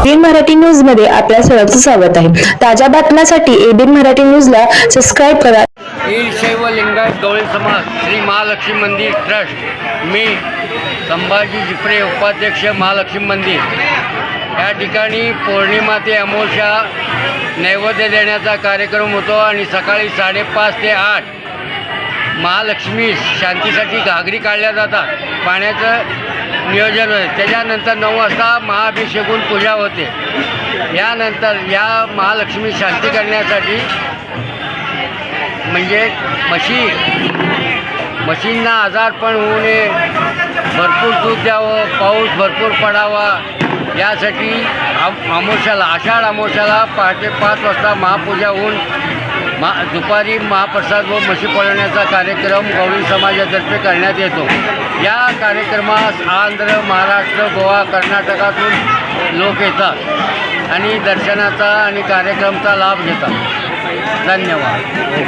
ABN Marathi न्यूजमध्ये आपल्या सर्वांचं स्वागत आहे. ताज्या बातम्यांसाठी एबीएन मराठी न्यूजला सबस्क्राईब करा. वीरशैव लिंगायत गवळी समाज श्री महालक्ष्मी मंदिर ट्रस्ट मी संभाजी जिपरे उपाध्यक्ष महालक्ष्मी मंदिर. या ठिकाणी पौर्णिमा ते अमोशा नैवेद्य देण्याचा कार्यक्रम होतो आणि सकाळी साडेपाच ते आठ महालक्ष्मी शांतीसाठी घागरी काढल्या जातात. पाण्याचं नियोजन होते त्याच्यानंतर नऊ वाजता महाअभिषेकून पूजा होते. यानंतर या महालक्ष्मी शांती करण्यासाठी म्हणजे म्हशी म्हशींना आजारपण होऊ नये. भरपूर दूध द्यावं पाऊस भरपूर पडावा. यासाठी आम अमोशाला आषाढ अमोशाला पहाटे पाच वाजता महापूजा होऊन मा दुपारी महाप्रसाद व म्हशी पळवण्याचा कार्यक्रम गवळी समाजातर्फे करण्यात येतो. या कार्यक्रमास आंध्र महाराष्ट्र गोवा कर्नाटकातून लोक येतात आणि दर्शनाचा आणि कार्यक्रमाचा लाभ घेतात. धन्यवाद.